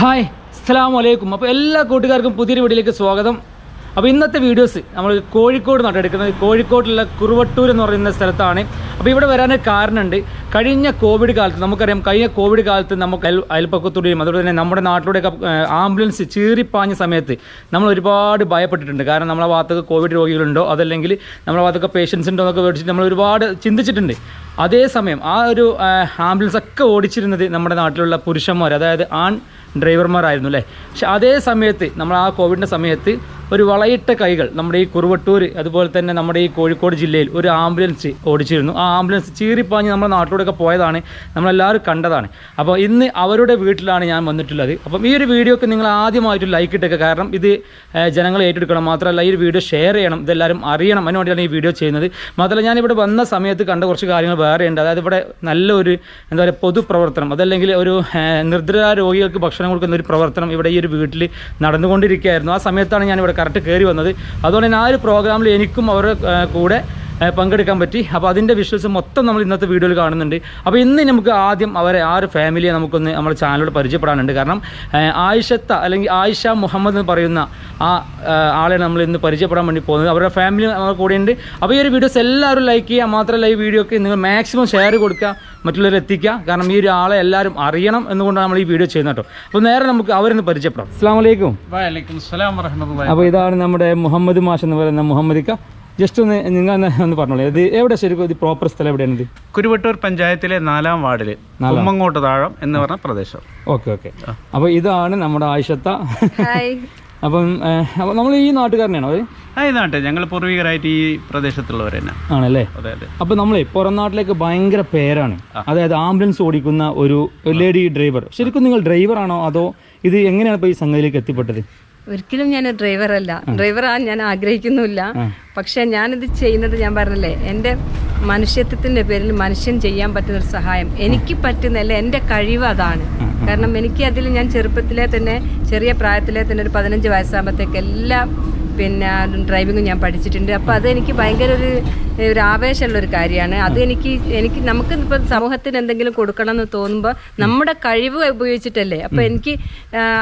Hi അസ്സാം വലൈക്കും അപ്പോൾ എല്ലാ കൂട്ടുകാർക്കും പുതിയൊരു വീഡിയോയിലേക്ക് സ്വാഗതം. അപ്പോൾ ഇന്നത്തെ വീഡിയോസ് നമ്മൾ കോഴിക്കോട് നട്ടെടുക്കുന്നത് കോഴിക്കോട്ടുള്ള കുറുവട്ടൂർ എന്ന് പറയുന്ന സ്ഥലത്താണ്. അപ്പോൾ ഇവിടെ വരാൻ കാരണമുണ്ട്. കഴിഞ്ഞ കോവിഡ് കാലത്ത് നമുക്കറിയാം കഴിഞ്ഞ കോവിഡ് കാലത്ത് നമുക്ക് അയൽ അയൽപ്പക്കത്തൂടെയും അതുപോലെ തന്നെ നമ്മുടെ നാട്ടിലൂടെയൊക്കെ ആംബുലൻസ് ചീറിപ്പാഞ്ഞ സമയത്ത് നമ്മൾ ഒരുപാട് ഭയപ്പെട്ടിട്ടുണ്ട്. കാരണം നമ്മളെ ഭാഗത്തൊക്കെ കോവിഡ് രോഗികളുണ്ടോ? അതല്ലെങ്കിൽ നമ്മളെ ഭാഗത്തൊക്കെ പേഷ്യൻസ് ഉണ്ടോ എന്നൊക്കെ മേടിച്ചിട്ട് നമ്മൾ ഒരുപാട് ചിന്തിച്ചിട്ടുണ്ട്. അതേസമയം ആ ഒരു ആംബുലൻസ് ഒക്കെ ഓടിച്ചിരുന്നത് നമ്മുടെ നാട്ടിലുള്ള പുരുഷന്മാർ അതായത് ആൺ ഡ്രൈവർമാരായിരുന്നു അല്ലേ? പക്ഷെ അതേ സമയത്ത് നമ്മൾ ആ കോവിഡിന്റെ സമയത്ത് ഒരു വളയിട്ട കൈകൾ നമ്മുടെ ഈ കുറുവട്ടൂർ അതുപോലെ തന്നെ നമ്മുടെ ഈ കോഴിക്കോട് ജില്ലയിൽ ഒരു ആംബുലൻസ് ഓടിച്ചിരുന്നു. ആ ആംബുലൻസ് ചീറിപ്പാഞ്ഞ് നമ്മുടെ നാട്ടിലൂടെയൊക്കെ പോയതാണ് നമ്മളെല്ലാവരും കണ്ടതാണ്. അപ്പോൾ ഇന്ന് അവരുടെ വീട്ടിലാണ് ഞാൻ വന്നിട്ടുള്ളത്. അപ്പം ഈ ഒരു വീഡിയോക്ക് നിങ്ങൾ ആദ്യമായിട്ട് ലൈക്ക് ഇട്ടേക്കുക കാരണം ഇത് ജനങ്ങൾ ഏറ്റെടുക്കണം. മാത്രമല്ല ഈ ഒരു വീഡിയോ ഷെയർ ചെയ്യണം. ഇതെല്ലാവരും അറിയണം. അതിനുവേണ്ടിയാണ് ഈ വീഡിയോ ചെയ്യുന്നത്. മാത്രമല്ല ഞാനിവിടെ വന്ന സമയത്ത് കണ്ട കുറച്ച് കാര്യങ്ങൾ വേറെ ഉണ്ട് അതായത് ഇവിടെ നല്ലൊരു എന്താ പറയുക പൊതുപ്രവർത്തനം അതല്ലെങ്കിൽ ഒരു ഏഹ്, നിർദ്ര രോഗികൾക്ക് ഭക്ഷണം കൊടുക്കുന്ന ഒരു പ്രവർത്തനം ഇവിടെ ഈ ഒരു വീട്ടിൽ നടന്നുകൊണ്ടിരിക്കുകയായിരുന്നു. ആ സമയത്താണ് ഞാൻ ഇവിടെ കറക്റ്റ് കയറി വന്നത്. അതുകൊണ്ട് തന്നെ ആ ഒരു പ്രോഗ്രാമിൽ എനിക്കും അവരുടെ കൂടെ പങ്കെടുക്കാൻ പറ്റി. അപ്പോൾ അതിന്റെ വിഷ്വൽസ് മൊത്തം നമ്മൾ ഇന്നത്തെ വീഡിയോയിൽ കാണുന്നുണ്ട്. അപ്പോൾ ഇന്ന് നമുക്ക് ആദ്യം അവരെ ആ ഒരു ഫാമിലിയെ നമുക്കൊന്ന് നമ്മുടെ ചാനലോട് പരിചയപ്പെടാനുണ്ട്. കാരണം ആയിഷത്ത അല്ലെങ്കിൽ ആയിഷ മുഹമ്മദ് എന്ന് പറയുന്ന ആ ആളെ നമ്മൾ ഇന്ന് പരിചയപ്പെടാൻ വേണ്ടി പോകുന്നത്. അവരുടെ ഫാമിലി കൂടെയുണ്ട് അപ്പോൾ ഈ ഒരു വീഡിയോസ് എല്ലാവരും ലൈക്ക് ചെയ്യുക. മാത്രമല്ല ഈ വീഡിയോക്ക് നിങ്ങൾ മാക്സിമം ഷെയർ കൊടുക്കുക. മറ്റുള്ളവർ എത്തിക്കുക. കാരണം ഈ ഒരു ആളെ എല്ലാവരും അറിയണം എന്നുകൊണ്ടാണ് നമ്മൾ ഈ വീഡിയോ ചെയ്യുന്നത് കേട്ടോ. അപ്പോൾ നേരെ നമുക്ക് അവരൊന്ന് പരിചയപ്പെടാം. അസ്സാം വലൈക്കും അപ്പോൾ ഇതാണ് നമ്മുടെ മുഹമ്മദ് മാഷ് എന്ന് പറയുന്ന മുഹമ്മദിക്ക. ജസ്റ്റ് ഒന്ന് നിങ്ങൾ ഒന്ന് ഒന്ന് പറഞ്ഞോളൂ. ഇത് എവിടെ ശരിക്കും ഇത് പ്രോപ്പർ സ്ഥലം എവിടെയാണ് ഇത്? കുരുവട്ടൂർ പഞ്ചായത്തിലെ നാലാം വാർഡിൽ കുമ്മങ്ങോട്ട് താഴം എന്ന് പറഞ്ഞ പ്രദേശം. Okay okay. അപ്പോൾ ഇതാണ് നമ്മുടെ ആയിഷത്ത. ഹായ്. അപ്പം ഏഹ്, അപ്പോൾ നമ്മൾ ഈ നാട്ടുകാരനാണോ അത് ആ ഇതാട്ടെ ഞങ്ങൾ പൂർവികരായിട്ട് ഈ പ്രദേശത്തുള്ളവർ തന്നെ. ആണല്ലേ? അതെ അതെ. അപ്പോൾ നമ്മളെ പുറം നാട്ടിലേക്ക് ഭയങ്കര പേരാണ്. അതായത് ആംബുലൻസ് ഓടിക്കുന്ന ഒരു ലേഡി ഡ്രൈവർ. ശരിക്കും നിങ്ങൾ ഡ്രൈവർ ആണോ അതോ ഇത് എങ്ങനെയാണ് ഇപ്പോൾ ഈ സംഗതിയിലേക്ക് എത്തിപ്പെട്ടത്? ഒരിക്കലും ഞാൻ ഡ്രൈവർ അല്ല. ഡ്രൈവർ ആ ഞാൻ ആഗ്രഹിക്കുന്നുമില്ല. പക്ഷെ ഞാനിത് ചെയ്യുന്നത് ഞാൻ പറഞ്ഞല്ലേ എന്റെ മനുഷ്യത്വത്തിന്റെ പേരിൽ മനുഷ്യൻ ചെയ്യാൻ പറ്റുന്ന ഒരു സഹായം. എനിക്ക് പറ്റുന്നല്ല എന്റെ കഴിവ് അതാണ്. കാരണം എനിക്ക് അതിൽ ഞാൻ ചെറുപ്പത്തിലെ തന്നെ ചെറിയ പ്രായത്തിലെ തന്നെ ഒരു പതിനഞ്ച് വയസ്സാകുമ്പോഴത്തേക്ക് എല്ലാ പിന്നെ ഡ്രൈവിങ്ങും ഞാൻ പഠിച്ചിട്ടുണ്ട്. അപ്പോൾ അത് എനിക്ക് ഭയങ്കര ഒരു ഒരു ആവേശമുള്ള ഒരു കാര്യമാണ്. അത് എനിക്ക് എനിക്ക് നമുക്ക് ഇപ്പം സമൂഹത്തിന് എന്തെങ്കിലും കൊടുക്കണം എന്ന് തോന്നുമ്പോൾ നമ്മുടെ കഴിവ് ഉപയോഗിച്ചിട്ടല്ലേ? അപ്പോൾ എനിക്ക്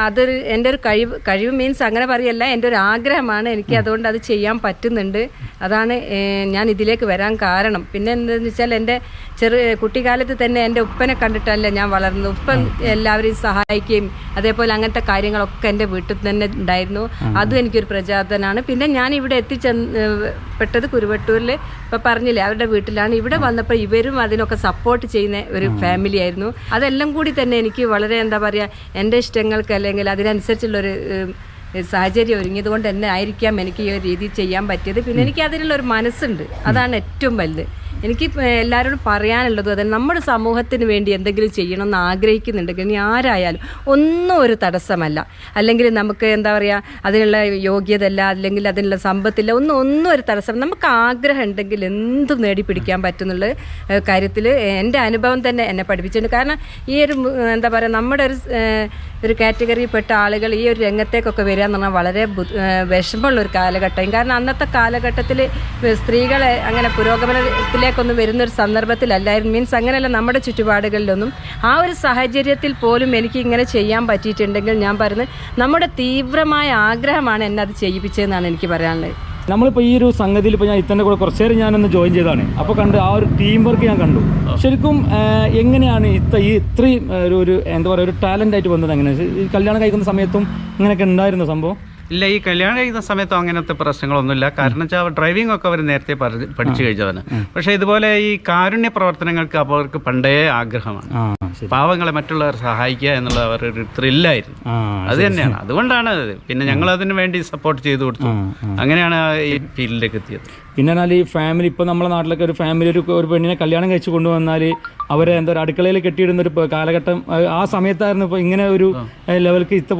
അതൊരു എന്റെ ഒരു കഴിവ് കഴിവ് മീൻസ് അങ്ങനെ പറയല്ല എന്റെ ഒരു ആഗ്രഹമാണ്. എനിക്ക് അതുകൊണ്ട് അത് ചെയ്യാൻ പറ്റുന്നുണ്ട്. അതാണ് ഞാൻ ഇതിലേക്ക് വരാൻ കാരണം. പിന്നെ എന്താണെന്ന് വെച്ചാൽ എന്റെ ചെറു കുട്ടിക്കാലത്ത് തന്നെ എന്റെ ഉപ്പനെ കണ്ടിട്ടല്ലേ ഞാൻ വളർന്നത്. ഉപ്പൻ എല്ലാവരെയും സഹായിക്കുകയും അതേപോലെ അങ്ങനത്തെ കാര്യങ്ങളൊക്കെ എന്റെ വീട്ടിൽ തന്നെ ഉണ്ടായിരുന്നു. അതും എനിക്കൊരു പ്രചോദനമാണ് പിന്നെ ഞാൻ ഇവിടെ എത്തിച്ചെന്ന് പെട്ടത് കുരുവട്ടൂരിൽ ഇപ്പം പറഞ്ഞില്ലേ അവരുടെ വീട്ടിലാണ്. ഇവിടെ വന്നപ്പോൾ ഇവരും അതിനൊക്കെ സപ്പോർട്ട് ചെയ്യുന്ന ഒരു ഫാമിലി ആയിരുന്നു. അതെല്ലാം കൂടി തന്നെ എനിക്ക് വളരെ എന്താ പറയുക എന്റെ ഇഷ്ടങ്ങൾക്ക് അല്ലെങ്കിൽ അതിനനുസരിച്ചുള്ളൊരു സാഹചര്യം ഒരുങ്ങിയത് കൊണ്ട് തന്നെ ആയിരിക്കാം എനിക്ക് ഈ ഒരു രീതി ചെയ്യാൻ പറ്റിയത്. പിന്നെ എനിക്ക് അതിനുള്ള ഒരു മനസ്സുണ്ട്. അതാണ് ഏറ്റവും വലുത്. എനിക്ക് എല്ലാവരോടും പറയാനുള്ളത് അതെ നമ്മുടെ സമൂഹത്തിന് വേണ്ടി എന്തെങ്കിലും ചെയ്യണമെന്ന് ആഗ്രഹിക്കുന്നുണ്ടെങ്കിൽ ഇനി ആരായാലും ഒന്നും ഒരു തടസ്സമല്ല. അല്ലെങ്കിൽ നമുക്ക് എന്താ പറയുക അതിനുള്ള യോഗ്യത അല്ല അല്ലെങ്കിൽ അതിനുള്ള സമ്പത്തില്ല ഒന്നും ഒന്നും ഒരു തടസ്സം. നമുക്ക് ആഗ്രഹം ഉണ്ടെങ്കിൽ എന്തും നേടിപ്പിടിക്കാൻ പറ്റുന്നുള്ള കാര്യത്തിൽ എന്റെ അനുഭവം തന്നെ എന്നെ പഠിപ്പിച്ചിട്ടുണ്ട്. കാരണം ഈ ഒരു എന്താ പറയുക നമ്മുടെ ഒരു ഒരു കാറ്റഗറിയിൽപ്പെട്ട ആളുകൾ ഈ ഒരു രംഗത്തേക്കൊക്കെ വരിക എന്ന് പറഞ്ഞാൽ വളരെ വിഷമമുള്ള ഒരു കാലഘട്ടം. കാരണം അന്നത്തെ കാലഘട്ടത്തിൽ സ്ത്രീകളെ അങ്ങനെ പുരോഗമനത്തിലേക്കൊന്നും വരുന്ന ഒരു സന്ദർഭത്തിലല്ലായിരുന്നു. മീൻസ് അങ്ങനെയല്ല നമ്മുടെ ചുറ്റുപാടുകളിലൊന്നും. ആ ഒരു സാഹചര്യത്തിൽ പോലും എനിക്ക് ഇങ്ങനെ ചെയ്യാൻ പറ്റിയിട്ടുണ്ടെങ്കിൽ ഞാൻ പറയുന്നത് നമ്മുടെ തീവ്രമായ ആഗ്രഹമാണ് എന്നെ അത് ചെയ്യിപ്പിച്ചതെന്നാണ് എനിക്ക് പറയാനുള്ളത്. നമ്മളിപ്പോൾ ഈ ഒരു സംഗതിയിൽ ഇപ്പോൾ ഞാൻ ഇത്തന്നെ കൂടെ കുറച്ച് നേരം ഞാനൊന്ന് ജോയിൻ ചെയ്താണ് അപ്പോൾ കണ്ട് ആ ഒരു ടീം വർക്ക് ഞാൻ കണ്ടു. ശരിക്കും എങ്ങനെയാണ് ഇത്ത ഈ ഇത്രയും ഒരു എന്താ പറയുക ഒരു ടാലന്റ് ആയിട്ട് വന്നത് എങ്ങനെയാണ് ഈ കല്യാണം കഴിക്കുന്ന സമയത്തും ഇങ്ങനെയൊക്കെ ഉണ്ടായിരുന്നു സംഭവം? ഇല്ല ഈ കല്യാണം കഴിക്കുന്ന സമയത്തും അങ്ങനത്തെ പ്രശ്നങ്ങളൊന്നുമില്ല. കാരണം വെച്ചാൽ ഡ്രൈവിംഗ് ഒക്കെ അവർ നേരത്തെ പഠിച്ചു കഴിഞ്ഞതാണ് പക്ഷേ ഇതുപോലെ ഈ കാരുണ്യ പ്രവർത്തനങ്ങൾക്ക് അവർക്ക് പണ്ടേ ആഗ്രഹമാണ്. പാവങ്ങളെ മറ്റുള്ളവർ സഹായിക്കുക എന്നുള്ളത് അവരുടെ ഒരു ത്രില്ലായിരുന്നു അത് തന്നെയാണ്. അതുകൊണ്ടാണ് അത്. പിന്നെ ഞങ്ങൾ അതിന് വേണ്ടി സപ്പോർട്ട് ചെയ്തു കൊടുത്തു. അങ്ങനെയാണ് ഈ ഫീൽഡിലേക്ക് എത്തിയത്. പിന്നെ എന്നാൽ ഈ ഫാമിലി ഇപ്പോൾ നമ്മുടെ നാട്ടിലൊക്കെ ഒരു ഫാമിലി ഒരു ഒരു പെണ്ണിനെ കല്യാണം കഴിച്ച് കൊണ്ടുവന്നാൽ അവരെ എന്താ പറയുക അടുക്കളയിൽ കെട്ടിയിടുന്ന ഒരു കാലഘട്ടം ആ, സമയത്തായിരുന്നു ഇപ്പോൾ ഇങ്ങനെ ഒരു ലെവൽക്ക് ഇത്ത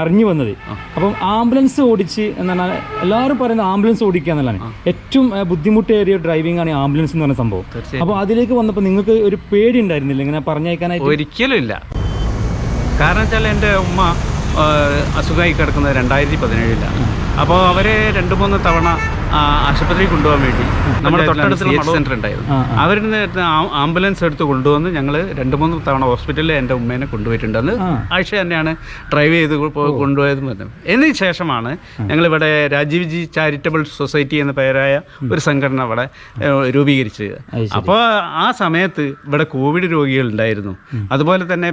അറിഞ്ഞു വന്നത്. അപ്പം ആംബുലൻസ് ഓടിച്ച് എന്നാണ് എല്ലാവരും പറയുന്നത് ആംബുലൻസ് ഓടിക്കുക എന്നുള്ളതാണ്. ഏറ്റവും ബുദ്ധിമുട്ടേറിയ ഡ്രൈവിംഗ് ആണ് ആംബുലൻസ് എന്ന് പറഞ്ഞ സംഭവം. അപ്പോൾ അതിലേക്ക് വന്നപ്പോൾ നിങ്ങൾക്ക് ഒരു പേടി ഉണ്ടായിരുന്നില്ല ഇങ്ങനെ പറഞ്ഞയക്കാനായിട്ട്? ഒരിക്കലും ഇല്ല. കാരണം വെച്ചാൽ എന്റെ ഉമ്മ അസുഖമായി കിടക്കുന്നത് രണ്ടായിരത്തി പതിനേഴിലാണ്. അപ്പോൾ അവരെ രണ്ട് മൂന്ന് തവണ ആശുപത്രി ആശുപത്രിയിൽ കൊണ്ടുപോകാൻ വേണ്ടി നമ്മുടെ തൊട്ടടുത്തുള്ള സെന്റർ ഉണ്ടായിരുന്നു അവരിൽ നിന്ന് ആംബുലൻസ് എടുത്ത് കൊണ്ടുവന്ന് ഞങ്ങൾ രണ്ട് മൂന്ന് തവണ ഹോസ്പിറ്റലിൽ എന്റെ ഉമ്മേനെ കൊണ്ടുപോയിട്ടുണ്ട് അന്ന് ആ. ആഴ്ച തന്നെയാണ് ഡ്രൈവ് ചെയ്ത് കൊണ്ടുപോയത് എന്നതിന് ശേഷമാണ് ഞങ്ങളിവിടെ രാജീവ് ജി ചാരിറ്റബിൾ സൊസൈറ്റി എന്ന പേരായ ഒരു സംഘടന അവിടെ രൂപീകരിച്ചത്. അപ്പോൾ ആ സമയത്ത് ഇവിടെ കോവിഡ് രോഗികൾ ഉണ്ടായിരുന്നു. അതുപോലെ തന്നെ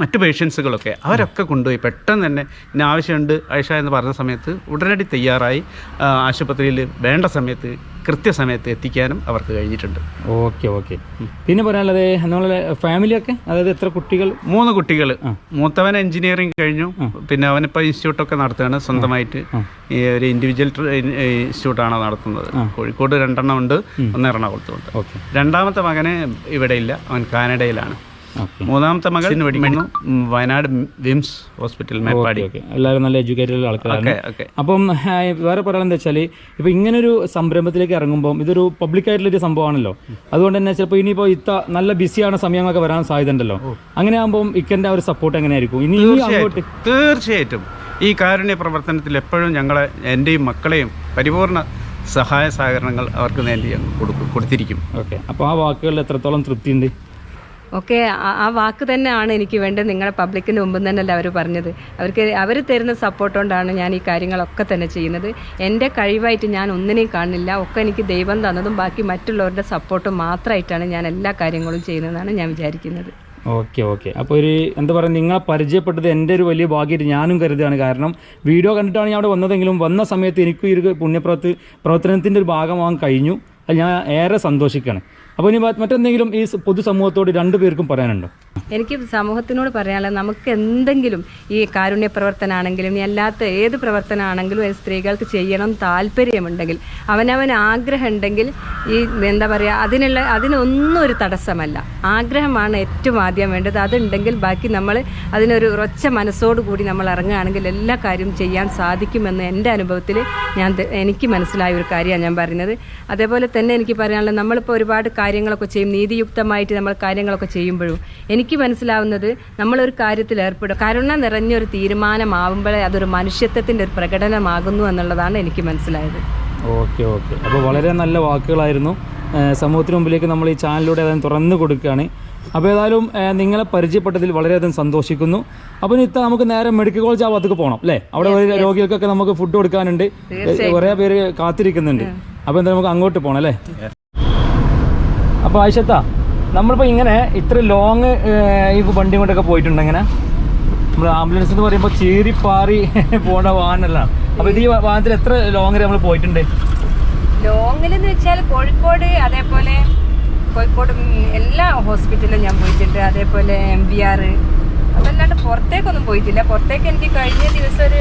മറ്റു പേഷ്യൻസുകളൊക്കെ അവരൊക്കെ കൊണ്ടുപോയി പെട്ടെന്ന് തന്നെ ഇതിന് ആവശ്യമുണ്ട് ആയിഷ എന്ന് പറഞ്ഞ സമയത്ത് ഉടനടി തയ്യാറായി ആശുപത്രിയിൽ വേണ്ട സമയത്ത് കൃത്യസമയത്ത് എത്തിക്കാനും അവർക്ക് കഴിഞ്ഞിട്ടുണ്ട്. Okay okay. പിന്നെ പറയാനുള്ളത് നമ്മളെ ഫാമിലിയൊക്കെ അതായത് എത്ര കുട്ടികൾ? മൂന്ന് കുട്ടികൾ മൂത്തവൻ എഞ്ചിനീയറിംഗ് കഴിഞ്ഞു. പിന്നെ അവനിപ്പോൾ ഇൻസ്റ്റിറ്റ്യൂട്ടൊക്കെ നടത്തുകയാണ്. സ്വന്തമായിട്ട് ഈ ഒരു ഇൻഡിവിജ്വൽ ഇൻസ്റ്റിറ്റ്യൂട്ടാണ് നടത്തുന്നത്. കോഴിക്കോട് രണ്ടെണ്ണം ഉണ്ട് ഒന്ന് എറണാകുളത്തും ഉണ്ട്. ഓക്കെ. രണ്ടാമത്തെ മകന് ഇവിടെ ഇല്ല അവൻ കാനഡയിലാണ്. മൂന്നാമത്തെ മകൻ പഠിക്കുന്നു. വയനാട് വിംസ് ഹോസ്പിറ്റൽ മേപ്പാടി. എല്ലാവരും നല്ല എഡ്യൂക്കേറ്റഡ് ആൾക്കാരാണ്. അപ്പം വേറെ പറയാൻ എന്താ വെച്ചാൽ ഇപ്പം ഇങ്ങനൊരു സംരംഭത്തിലേക്ക് ഇറങ്ങുമ്പോൾ ഇതൊരു പബ്ലിക് ആയിട്ടുള്ള ഒരു സംഭവമാണല്ലോ. അതുകൊണ്ട് തന്നെ ചിലപ്പോൾ ഇനിയിപ്പോൾ ഇത്ത നല്ല ബിസിയാണ് സമയങ്ങളൊക്കെ വരാൻ സാധ്യത ഉണ്ടല്ലോ. അങ്ങനെ ആകുമ്പോൾ ഇക്കന്റെ ആ ഒരു സപ്പോർട്ട് എങ്ങനെയായിരിക്കും? ഇനി അങ്ങോട്ട് തീർച്ചയായിട്ടും തീർച്ചയായിട്ടും. ഈ കാരുണ്യ പ്രവർത്തനത്തിൽ എപ്പോഴും ഞങ്ങളെ എന്റെയും മക്കളെയും പരിപൂർണ സഹായ സഹകരണങ്ങൾ അവർക്ക് വേണ്ടി കൊടുക്കും കൊടുത്തിരിക്കും. ഓക്കെ. അപ്പോൾ ആ വാക്കുകളിൽ എത്രത്തോളം തൃപ്തിയുണ്ട്? ഓക്കെ ആ വാക്ക് തന്നെയാണ് എനിക്ക് വേണ്ടത്. നിങ്ങളെ പബ്ലിക്കിന് മുമ്പ് തന്നെയല്ല അവർ പറഞ്ഞത്. അവർക്ക് അവർ തരുന്ന സപ്പോർട്ട് കൊണ്ടാണ് ഞാൻ ഈ കാര്യങ്ങളൊക്കെ തന്നെ ചെയ്യുന്നത്. എന്റെ കഴിവായിട്ട് ഞാൻ ഒന്നിനെയും കാണുന്നില്ല. ഒക്കെ എനിക്ക് ദൈവം തന്നതും ബാക്കി മറ്റുള്ളവരുടെ സപ്പോർട്ട് മാത്രമായിട്ടാണ് ഞാൻ എല്ലാ കാര്യങ്ങളും ചെയ്യുന്നതെന്നാണ് ഞാൻ വിചാരിക്കുന്നത്. Okay okay. അപ്പോൾ ഒരു എന്താ പറയുക നിങ്ങളെ പരിചയപ്പെട്ടത് എന്റെ ഒരു വലിയ ഭാഗ്യമായിട്ട് ഞാനും കരുതുകയാണ്. കാരണം വീഡിയോ കണ്ടിട്ടാണ് ഞാൻ അവിടെ വന്നതെങ്കിലും വന്ന സമയത്ത് എനിക്കും ഈ ഒരു പുണ്യപ്രവർത്തി പ്രവർത്തനത്തിന്റെ ഒരു ഭാഗമാകാൻ കഴിഞ്ഞു. അത് ഞാൻ ഏറെ സന്തോഷിക്കുകയാണ്. അപ്പോൾ ഇനി മറ്റെന്തെങ്കിലും ഈ പൊതുസമൂഹത്തോട് രണ്ടു പേർക്കും പറയാനുണ്ടോ? എനിക്ക് സമൂഹത്തിനോട് പറയാനുള്ളത് നമുക്ക് എന്തെങ്കിലും ഈ കാരുണ്യ പ്രവർത്തനമാണെങ്കിലും അല്ലാത്ത ഏത് പ്രവർത്തനമാണെങ്കിലും സ്ത്രീകൾക്ക് ചെയ്യണം താല്പര്യമുണ്ടെങ്കിൽ അവനവൻ ആഗ്രഹം ഉണ്ടെങ്കിൽ ഈ എന്താ പറയുക അതിനുള്ള അതിനൊന്നും ഒരു തടസ്സമല്ല. ആഗ്രഹമാണ് ഏറ്റവും ആദ്യം വേണ്ടത്. അതുണ്ടെങ്കിൽ ബാക്കി നമ്മൾ അതിനൊരു ഉറച്ച മനസ്സോടു കൂടി നമ്മൾ ഇറങ്ങുകയാണെങ്കിൽ എല്ലാ കാര്യവും ചെയ്യാൻ സാധിക്കുമെന്ന് എന്റെ അനുഭവത്തിൽ ഞാൻ എനിക്ക് മനസ്സിലായ ഒരു കാര്യമാണ് ഞാൻ പറയുന്നത്. അതേപോലെ തന്നെ എനിക്ക് പറയാനുള്ളത് നമ്മളിപ്പോൾ ഒരുപാട് കാര്യങ്ങളൊക്കെ ചെയ്യും നീതിയുക്തമായിട്ട് നമ്മൾ കാര്യങ്ങളൊക്കെ ചെയ്യുമ്പോഴും എനിക്ക് മനസ്സിലാവുന്നത് നമ്മളൊരു കാര്യത്തിൽ ഏർപ്പെടും. കരുണ നിറഞ്ഞൊരു തീരുമാനമാവുമ്പോഴേ അതൊരു മനുഷ്യത്വത്തിന്റെ ഒരു പ്രകടനമാകുന്നു എന്നുള്ളതാണ് എനിക്ക് മനസ്സിലായത്. Okay okay. അപ്പോൾ വളരെ നല്ല വാക്കുകളായിരുന്നു. സമൂഹത്തിന് മുമ്പിലേക്ക് നമ്മൾ ഈ ചാനലിലൂടെ അതായത് തുറന്നു കൊടുക്കുകയാണ്. അപ്പോൾ ഏതായാലും നിങ്ങളെ പരിചയപ്പെട്ടതിൽ വളരെയധികം സന്തോഷിക്കുന്നു. അപ്പോൾ ഇത്ത നമുക്ക് നേരെ മെഡിക്കൽ കോളേജ് ആ ഭാഗത്തേക്ക് പോകണം അല്ലേ? അവിടെ രോഗികൾക്കൊക്കെ നമുക്ക് ഫുഡ് കൊടുക്കാനുണ്ട്. കുറേ പേര് കാത്തിരിക്കുന്നുണ്ട്. അപ്പോൾ എന്തായാലും നമുക്ക് അങ്ങോട്ട് പോകണം അല്ലേ? അപ്പോൾ ആയിഷത്താ നമ്മളിപ്പോൾ ഇങ്ങനെ ഇത്ര ലോങ് ഈ വണ്ടി കൊണ്ടൊക്കെ പോയിട്ടുണ്ട് ഇങ്ങനെ. നമ്മൾ ആംബുലൻസ് എന്ന് പറയുമ്പോൾ ചീറിപ്പാറി പോകേണ്ട വാഹനമല്ല അപ്പോൾ ഇത് ഈ വാഹനത്തിൽ എത്ര ലോങ് നമ്മൾ പോയിട്ടുണ്ട്? ലോങ്ങിൽ എന്ന് വെച്ചാൽ കോഴിക്കോട് അതേപോലെ കോഴിക്കോട് എല്ലാ ഹോസ്പിറ്റലിലും ഞാൻ പോയിട്ടുണ്ട്. അതേപോലെ എം ബി ആർ അതല്ലാണ്ട് പുറത്തേക്കൊന്നും പോയിട്ടില്ല. പുറത്തേക്ക് എനിക്ക് കഴിഞ്ഞ ദിവസം ഒരു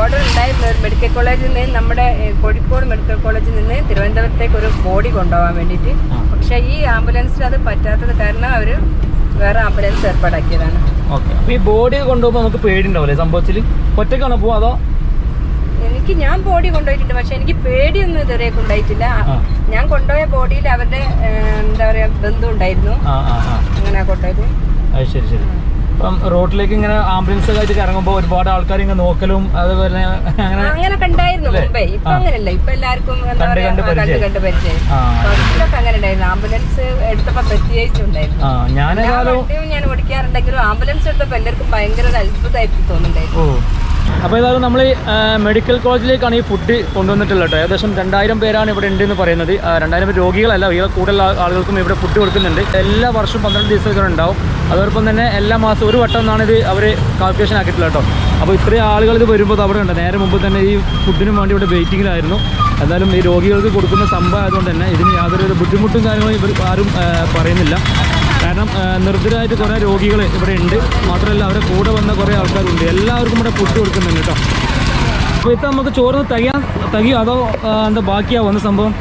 ഓർഡർ ഉണ്ടായിരുന്നു ഒരു മെഡിക്കൽ കോളേജിൽ നിന്ന് നമ്മുടെ കോഴിക്കോട് മെഡിക്കൽ കോളേജിൽ നിന്ന് തിരുവനന്തപുരത്തേക്ക് ഒരു ബോഡി കൊണ്ടുപോകാൻ വേണ്ടിയിട്ട്. പക്ഷേ ഈ ആംബുലൻസിൽ അത് പറ്റാത്തത് കാരണം അവർ വേറെ ആംബുലൻസ് ഏർപ്പാടാക്കിയതാണ്. ഓക്കെ. ഈ ബോഡി കൊണ്ടുപോകുമ്പോൾ നമുക്ക് പേടിണ്ടാവില്ലേ സംഭവത്തിൽ ഒറ്റക്കാണോ പോവാ അതോ? എനിക്ക് ഞാൻ ബോഡി കൊണ്ടുപോയിട്ടുണ്ട്. പക്ഷെ എനിക്ക് പേടിയൊന്നും ഇതുവരെ ഉണ്ടായിട്ടില്ല. ഞാൻ കൊണ്ടുപോയ ബോഡിയിൽ അവരുടെ എന്താ പറയാ ബന്ധുണ്ടായിരുന്നു അങ്ങനെ കൊണ്ടുപോയത്. ശരി ശരി. അപ്പം റോഡിലേക്ക് ഇങ്ങനെ ആംബുലൻസ് ആയിട്ട് ഇറങ്ങുമ്പോൾ ഒരുപാട് ആൾക്കാർ ഇങ്ങനെ നോക്കലും അതുപോലെ അങ്ങനെ അങ്ങനൊക്കെ ഉണ്ടായിരുന്നു മുമ്പേ. ഇപ്പൊ അങ്ങനല്ല ഇപ്പൊ എല്ലാവർക്കും എന്താ കണ്ട് പറയാ കണ്ട് കണ്ട് പരിചയം. ഫസ്റ്റിലൊക്കെ അങ്ങനെ ഉണ്ടായിരുന്നു. ആംബുലൻസ് എടുത്തപ്പോ പ്രത്യേകിച്ചുണ്ടായിരുന്നു ഞാൻ ഞാൻ ഓടിക്കാറുണ്ടെങ്കിലും ആംബുലൻസ് എടുത്തപ്പോ എല്ലാവർക്കും ഭയങ്കര അത്ഭുതമായിട്ട് തോന്നുന്നുണ്ടായിരുന്നു. അപ്പോൾ ഏതായാലും നമ്മൾ മെഡിക്കൽ കോളേജിലേക്കാണ് ഈ ഫുഡ് കൊണ്ടുവന്നിട്ടുള്ളത്. കേട്ടോ ഏകദേശം രണ്ടായിരം പേരാണ് ഇവിടെ ഉണ്ട് എന്ന് പറയുന്നത് രണ്ടായിരം പേര് രോഗികളല്ല ഇതിൽ കൂടുതൽ ആളുകൾക്കും ഇവിടെ ഫുഡ് കൊടുക്കുന്നുണ്ട്. എല്ലാ വർഷവും പന്ത്രണ്ട് ദിവസം ഇതിൽ ഉണ്ടാവും. അതോടൊപ്പം തന്നെ എല്ലാ മാസവും ഒരു വട്ടം എന്നാണ് ഇത് അവർ കാൽക്കുലേഷൻ ആക്കിയിട്ടുള്ളത് കേട്ടോ. അപ്പോൾ ഇത്രയും ആളുകൾ ഇത് വരുമ്പോൾ അവിടെ ഉണ്ട്. നേരെ മുമ്പ് തന്നെ ഈ ഫുഡിന് വേണ്ടി ഇവിടെ വെയിറ്റിങ്ങിലായിരുന്നു എന്തായാലും ഈ രോഗികൾക്ക് കൊടുക്കുന്ന സംഭവം ആയതുകൊണ്ട് തന്നെ ഇതിന് യാതൊരു ബുദ്ധിമുട്ടും കാര്യങ്ങളും ഇവർ ആരും പറയുന്നില്ല. കാരണം നിർദ്ധരായിട്ട് കുറേ രോഗികൾ ഇവിടെ ഉണ്ട്. മാത്രമല്ല അവരെ കൂടെ വന്ന കുറേ ആൾക്കാരുണ്ട്. എല്ലാവർക്കും ഇവിടെ ഫുഡ് കൊടുക്കുന്നുണ്ട് കേട്ടോ. അപ്പോൾ ഇത് നമുക്ക് ചോറിന് തികയാൻ തകിയോ അതോ എന്താ ബാക്കിയാവോ എന്ന സംഭവം?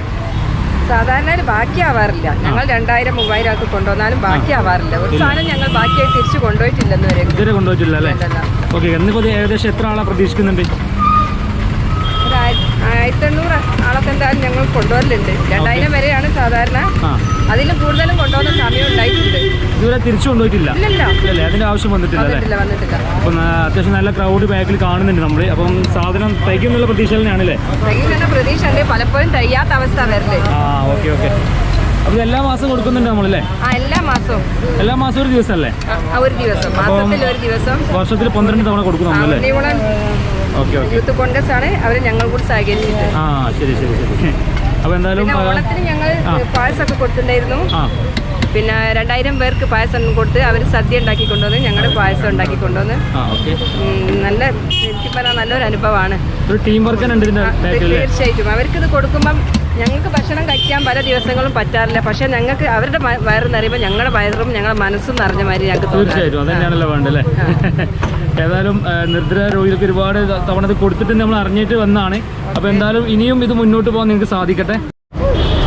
സാധാരണ ബാക്കിയാവാറില്ല. ഞങ്ങൾ രണ്ടായിരം മൂവായിരം ആൾക്ക് കൊണ്ടുവന്നാലും ബാക്കിയാവാറില്ല. ഒരു സാധനം ഞങ്ങൾ ബാക്കിയായി തിരിച്ചു കൊണ്ടുപോയിട്ടില്ലെന്ന് വരെ ഇതുവരെ കൊണ്ടുപോയിട്ടില്ല അല്ലേ? ഓക്കെ എന്നിപ്പോൾ ഏകദേശം എത്ര ആളാണ് പ്രതീക്ഷിക്കുന്നുണ്ട്? ആയിരത്തി എണ്ണൂറ് ആളൊക്കെ എന്തായാലും ഞങ്ങൾ കൊണ്ടുവരലുണ്ട്. രണ്ടായിരം വരെയാണ് സാധാരണ. അതിൽ അതിലും കൂടുതലും കൊണ്ടുപോകുന്ന സമയം ഉണ്ടായിട്ടുണ്ട്. ഇതുവരെ തിരിച്ചു കൊണ്ടുപോയിട്ടില്ല? ഇല്ലല്ലോ? അതിന്റെ ആവശ്യം വന്നിട്ടില്ല അല്ലേ? അപ്പം അത്യാവശ്യം നല്ല ക്രൗഡ് ബാക്കിൽ കാണുന്നുണ്ട് നമ്മൾ. അപ്പം സാധനം തയ്ക്കും എന്നുള്ള പ്രതീക്ഷ തന്നെയാണല്ലേ തയ്ക്കുന്ന പ്രതീക്ഷ ഉണ്ട്. പലപ്പോഴും തയ്യാത്ത അവസ്ഥ വരുന്നത് ആ ഓക്കെ ഓക്കെ. അപ്പം ഇത് എല്ലാ മാസം കൊടുക്കുന്നുണ്ട് നമ്മളല്ലേ? എല്ലാ മാസവും. എല്ലാ മാസവും ഒരു ദിവസം. അല്ലേ ഒരു ദിവസം. വർഷത്തിൽ പന്ത്രണ്ട് തവണ കൊടുക്കും നമ്മളല്ലേ? യൂത്ത് കോൺഗ്രസ് ആണ്. അവർ ഞങ്ങൾ കൂടി സഹകരിച്ചിട്ടുണ്ട് ആ ശരി ശരി ശരി. അപ്പോൾ എന്തായാലും ഓണത്തിന് ഞങ്ങൾ പായസമൊക്കെ കൊടുത്തിട്ടുണ്ടായിരുന്നു. പിന്നെ രണ്ടായിരം പേർക്ക് പായസം കൊടുത്ത് അവർ സദ്യ ഉണ്ടാക്കി കൊണ്ടുവന്ന് ഞങ്ങളുടെ പായസം ഉണ്ടാക്കി കൊണ്ടുവന്ന്. നല്ല ശരിക്കും പറഞ്ഞാൽ നല്ലൊരു അനുഭവമാണ്. ഇത് തീർച്ചയായിട്ടും. അവർക്കിത് കൊടുക്കുമ്പം ഞങ്ങൾക്ക് ഭക്ഷണം കഴിക്കാൻ പല ദിവസങ്ങളും പറ്റാറില്ല. പക്ഷെ ഞങ്ങൾക്ക് അവരുടെ വയറെന്നറിയുമ്പോൾ വയറ് നിറയുമ്പോൾ ഞങ്ങളുടെ വയറും ഞങ്ങളുടെ മനസ്സും നിറഞ്ഞ മാതിരി ഞങ്ങൾക്ക് തോന്നുന്നു തീർച്ചയായിട്ടും. ഏതായാലും നിർദ്ദര രോഗികൾക്ക് ഒരുപാട് തവണ ഇത് കൊടുത്തിട്ട് നമ്മൾ അറിഞ്ഞിട്ട് വന്നാണ് അപ്പോൾ എന്തായാലും ഇനിയും ഇത് മുന്നോട്ട് പോകാൻ നിങ്ങൾക്ക് സാധിക്കട്ടെ.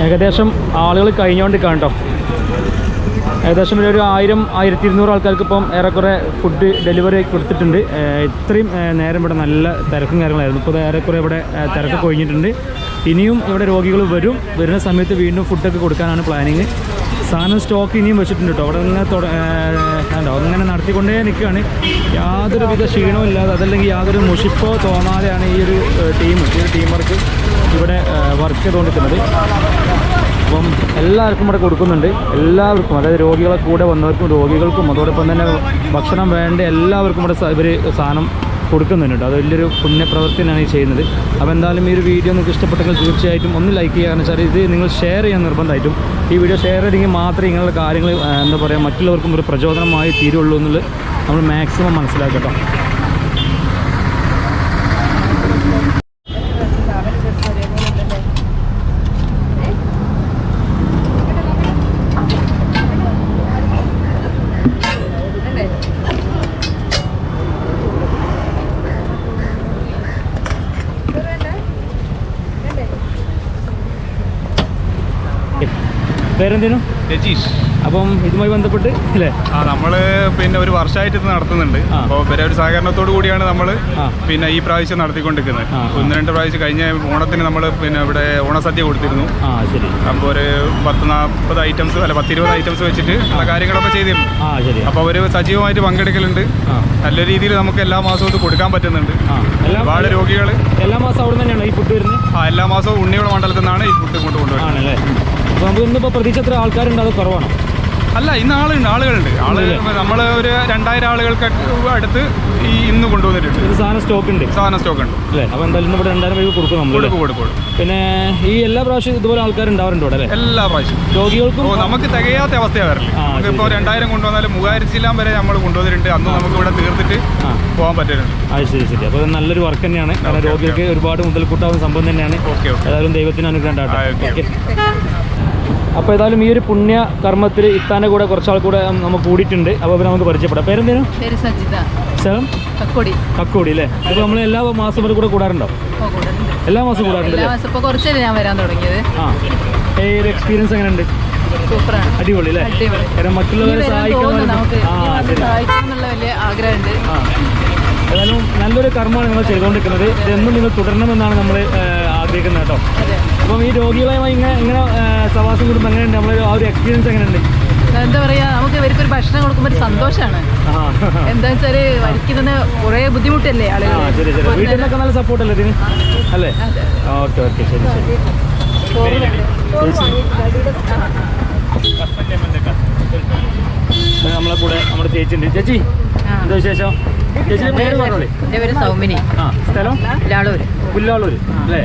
ഏകദേശം ആളുകൾ കഴിഞ്ഞുകൊണ്ട് കേട്ടോ ഏകദേശം ഒരു ആയിരം ആയിരത്തി ഇരുന്നൂറ് ആൾക്കാർക്ക് ഇപ്പം ഏറെക്കുറെ ഫുഡ് ഡെലിവറി കൊടുത്തിട്ടുണ്ട്. ഇത്രയും നേരം ഇവിടെ നല്ല തിരക്കും കാര്യങ്ങളായിരുന്നു. ഇപ്പോൾ ഏറെക്കുറെ ഇവിടെ തിരക്കൊക്കെ തിരക്ക് കൊഴിഞ്ഞിട്ടുണ്ട്. ഇനിയും ഇവിടെ രോഗികൾ വരും. വരുന്ന സമയത്ത് വീണ്ടും ഫുഡൊക്കെ കൊടുക്കാനാണ് പ്ലാനിങ് സാധനം സ്റ്റോക്ക് ഇനിയും വെച്ചിട്ടുണ്ട് കേട്ടോ അവിടെ ഇങ്ങനെ കണ്ടോ? അങ്ങനെ നടത്തിക്കൊണ്ടേ നിൽക്കുകയാണ് യാതൊരു വിധ ക്ഷീണവും ഇല്ലാതെ അതല്ലെങ്കിൽ യാതൊരു മുഷിപ്പോ തോന്നാതെയാണ് ഈ ഒരു ടീം ഈ ഒരു ടീം വർക്ക് ഇവിടെ വർക്ക് ചെയ്തുകൊണ്ടിരിക്കുന്നത് അപ്പം എല്ലാവർക്കും ഇവിടെ കൊടുക്കുന്നുണ്ട്. എല്ലാവർക്കും അതായത് രോഗികളെ കൂടെ വന്നവർക്കും രോഗികൾക്കും അതോടൊപ്പം തന്നെ ഭക്ഷണം വേണ്ട എല്ലാവർക്കും ഇവിടെ ഇവർ സാധനം കൊടുക്കുന്നുണ്ട്. കേട്ടോ അത് വലിയൊരു പുണ്യപ്രവൃത്തിയാണ് ഈ ചെയ്യുന്നത്. അപ്പോൾ എന്തായാലും ഈ ഒരു വീഡിയോ നിങ്ങൾക്ക് ഇഷ്ടപ്പെട്ടെങ്കിൽ തീർച്ചയായിട്ടും ഒന്ന് ലൈക്ക് ചെയ്യുക. കാരണം ഇത് നിങ്ങൾ ഷെയർ ചെയ്യാൻ നിർബന്ധമായിട്ടും. ഈ വീഡിയോ ഷെയർ ചെയ്തെങ്കിൽ മാത്രമേ ഇങ്ങനെയുള്ള കാര്യങ്ങൾ എന്താ പറയുക മറ്റുള്ളവർക്കും ഒരു പ്രചോദനമായി തീരുള്ളൂ എന്നുള്ളത് നമ്മൾ മാക്സിമം മനസ്സിലാക്കട്ടോ പേരെന്തേനും? രജീഷ്. അപ്പം ഇതുമായി ബന്ധപ്പെട്ട് അല്ലേ? ആ നമ്മൾ പിന്നെ ഒരു വർഷമായിട്ട് ഇത് നടത്തുന്നുണ്ട്. അപ്പോൾ ഇവരെ ഒരു സഹകരണത്തോടു കൂടിയാണ് നമ്മൾ. പിന്നെ ഈ പ്രാവശ്യം നടത്തിക്കൊണ്ടിരിക്കുന്നത്. ഒന്ന് രണ്ട് പ്രാവശ്യം കഴിഞ്ഞ ഓണത്തിന് നമ്മൾ പിന്നെ ഇവിടെ ഓണസദ്യ കൊടുത്തിരുന്നു. അപ്പോൾ ഒരു പത്ത് നാൽപ്പത് ഐറ്റംസ് അല്ല പത്തിരുപത് ഐറ്റംസ് വെച്ചിട്ട് ഉള്ള കാര്യങ്ങളൊക്കെ ചെയ്തിരുന്നു. അപ്പോൾ അവർ സജീവമായിട്ട് പങ്കെടുക്കലുണ്ട്. നല്ല രീതിയിൽ നമുക്ക് എല്ലാ മാസവും ഇത് കൊടുക്കാൻ പറ്റുന്നുണ്ട്. ഒരുപാട് രോഗികൾ എല്ലാ മാസം അവിടെ തന്നെയാണ് ഈ ഫുഡ് വരുന്നത്? ആ എല്ലാ മാസവും ഉണ്ണിയുടെ മണ്ഡലത്തിൽ നിന്നാണ് ഈ ഫുഡ് ഇങ്ങോട്ട് കൊണ്ടുവരുന്നത്. അപ്പോൾ നമുക്ക് ഇന്നിപ്പോൾ പ്രതീക്ഷ എത്ര ആൾക്കാരുണ്ട്? അത് കുറവാണ്? അല്ല ഇന്ന് ആളുണ്ട് ആളുകളുണ്ട്. ആളുകൾ നമ്മൾ ഒരു രണ്ടായിരം ആളുകൾക്ക് അടുത്ത് ഈ ഇന്ന് കൊണ്ടുവന്നിട്ടുണ്ട്. സാധനം സ്റ്റോക്ക് ഉണ്ട് സാധന സ്റ്റോക്ക് ഉണ്ട് അല്ലേ? അപ്പോൾ എന്തായാലും ഇന്ന് ഇവിടെ രണ്ടായിരം രൂപ കൊടുക്കും നമ്മൾ കൊടുക്കും കൊടുക്കും. പിന്നെ ഈ എല്ലാ പ്രാവശ്യം ഇതുപോലെ ആൾക്കാർ ഉണ്ടാവാറുണ്ട് ഇവിടെ അല്ലേ? എല്ലാ പ്രാവശ്യം. രോഗികൾക്കും നമുക്ക് തികയാത്ത അവസ്ഥയാണ് വരൽ. ഇപ്പോൾ രണ്ടായിരം കൊണ്ടുവന്നാലും മൂവായിരം ചില്ലാം വരെ നമ്മൾ കൊണ്ടുവന്നിട്ടുണ്ട്. അന്ന് നമുക്ക് ഇവിടെ തീർത്തിട്ട് പോകാൻ പറ്റുന്നുണ്ട്. അത് ശരി ശരി. അപ്പോൾ നല്ലൊരു വർക്ക് തന്നെയാണ്. കാരണം രോഗികൾക്ക് ഒരുപാട് മുതൽക്കൂട്ടാവുന്ന സംഭവം തന്നെയാണ്. ഏതായാലും ദൈവത്തിന് അനുഗ്രഹം ഉണ്ടാകട്ടെ ഓക്കെ. അപ്പോൾ ഏതായാലും ഈ ഒരു പുണ്യ കർമ്മത്തിൽ ഇത്താന്റെ കൂടെ കുറച്ചാൾ കൂടെ നമുക്ക് കൂടിയിട്ടുണ്ട്. അപ്പോൾ നമുക്ക് പരിചയപ്പെടാം. പേരെന്തേനും? സ്ഥലം കക്കോടി. കക്കോടി അല്ലേ? അപ്പോൾ നമ്മൾ എല്ലാ മാസം വരെ കൂടെ കൂടാറുണ്ടോ. എല്ലാ മാസം കൂടാറുണ്ട് കുറച്ചല്ലേ ഞാൻ വരാൻ തുടങ്ങിയത്. ആ. ഈ ഒരു എക്സ്പീരിയൻസ് എങ്ങനെയുണ്ട്? അടിപൊളി അല്ലേ. കാരണം മറ്റുള്ളവരെ ആ ഏതായാലും നല്ലൊരു കർമ്മമാണ് നിങ്ങൾ ചെയ്തുകൊണ്ടിരിക്കുന്നത്. ഇതെന്നും നിങ്ങൾ തുടരണമെന്നാണ് നമ്മൾ ആഗ്രഹിക്കുന്നത് കേട്ടോ. അപ്പം ഈ രോഗികളുമായി ഇങ്ങനെ ഇങ്ങനെ സവാസം കൂടുമ്പോൾ എങ്ങനെയുണ്ട്? നമ്മൾ ആ ഒരു എക്സ്പീരിയൻസ് എങ്ങനെയുണ്ട്? എന്താ പറയാ നമുക്ക് ഇവർക്ക് ഒരു ഭക്ഷണം കൊടുക്കുമ്പോൾ ഒരു സന്തോഷമാണ് എന്താ വെച്ചാൽ വരിക്കുന്നതിന് കുറെ ബുദ്ധിമുട്ടല്ലേ ആളുകൾ നല്ല സപ്പോർട്ട് അല്ലേ ഇതിന്? അല്ലേ. ഓക്കെ ഓക്കെ ശരി ശരി. നമ്മളെ കൂടെ നമ്മുടെ ചേച്ചി ഉണ്ട് ചേച്ചി എന്താ വിശേഷം? എന്റെ പേര് സൗമിനി. ആ സ്ഥലം? ലാളൂര് പുല്ലാളൂര്. അല്ലേ?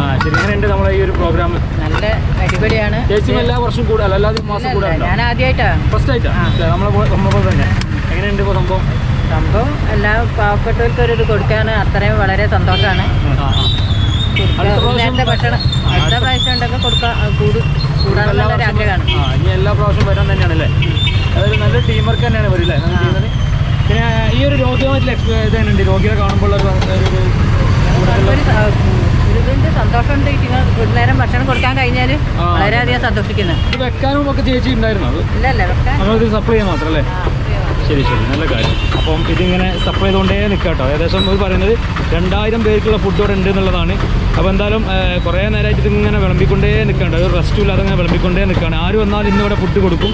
ആ ശരി എങ്ങനെയുണ്ട് നമ്മളെ ഈ ഒരു പ്രോഗ്രാം? നല്ല അടിപൊളിയാണ്. ചേച്ചി എല്ലാ വർഷവും അല്ലാതെ മാസം ഞാൻ ആദ്യമായിട്ടാണ്. ഫസ്റ്റ് ആയിട്ടാ? നമ്മളെ പോ- നമ്മളെ പോലെ തന്നെ. എങ്ങനെയുണ്ട് ഇപ്പോൾ സംഭവം? സംഭവം എല്ലാ പാവപ്പെട്ടവർക്ക് ഒരു ഇത് കൊടുക്കാൻ അത്രയും വളരെ സന്തോഷമാണ് നേരത്തെ ഭക്ഷണം അടുത്ത പ്രാവശ്യം ഉണ്ടെങ്കിൽ കൊടുക്കാൻ കൂടാനുള്ള ആഗ്രഹമാണ് എല്ലാ പ്രാവശ്യം വരാൻ തന്നെയാണല്ലേ നല്ല ടീം വർക്ക് തന്നെയാണ് വരില്ലേ നമ്മൾ ചെയ്യുന്നത് പിന്നെ ഈ ഒരു എക്സ്പീ ഇതുണ്ട് രോഗികളെ കാണുമ്പോൾ ഒരു ഒരു കൂടുതലുള്ള ഒരു സ- ഒരു ഇതിന്റെ സന്തോഷമുണ്ട് ഒരു നേരം ഭക്ഷണം കൊടുക്കാൻ കഴിഞ്ഞാൽ. വളരെയധികം സന്തോഷിക്കുന്നത് വെക്കാനും ഒക്കെ ചേച്ചി ഉണ്ടായിരുന്നു ഇല്ലല്ല സപ്ലൈ ചെയ്യാൻ മാത്രം അല്ലേ? ശരി ശരി. നല്ല കാര്യം. അപ്പം ഇതിങ്ങനെ സപ്ലൈ ചെയ്തുകൊണ്ടേ നിൽക്കുക കേട്ടോ. ഏകദേശം ഒരു പറയുന്നത് രണ്ടായിരം പേർക്കുള്ള ഫുഡ് ഇവിടെ ഉണ്ട് എന്നുള്ളതാണ്. അപ്പോൾ എന്തായാലും കുറേ നേരമായിട്ട് ഇതിങ്ങനെ വിളമ്പിക്കൊണ്ടേ നിൽക്കേണ്ട ഒരു റെസ്റ്റും ഇല്ലാതെ ഇങ്ങനെ വിളമ്പിക്കൊണ്ടേ നിൽക്കുകയാണ്. ആര് വന്നാലും ഇന്നിവിടെ ഫുഡ് കൊടുക്കും.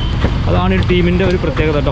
അതാണ് ഈ ടീമിന്റെ ഒരു പ്രത്യേകത കേട്ടോ.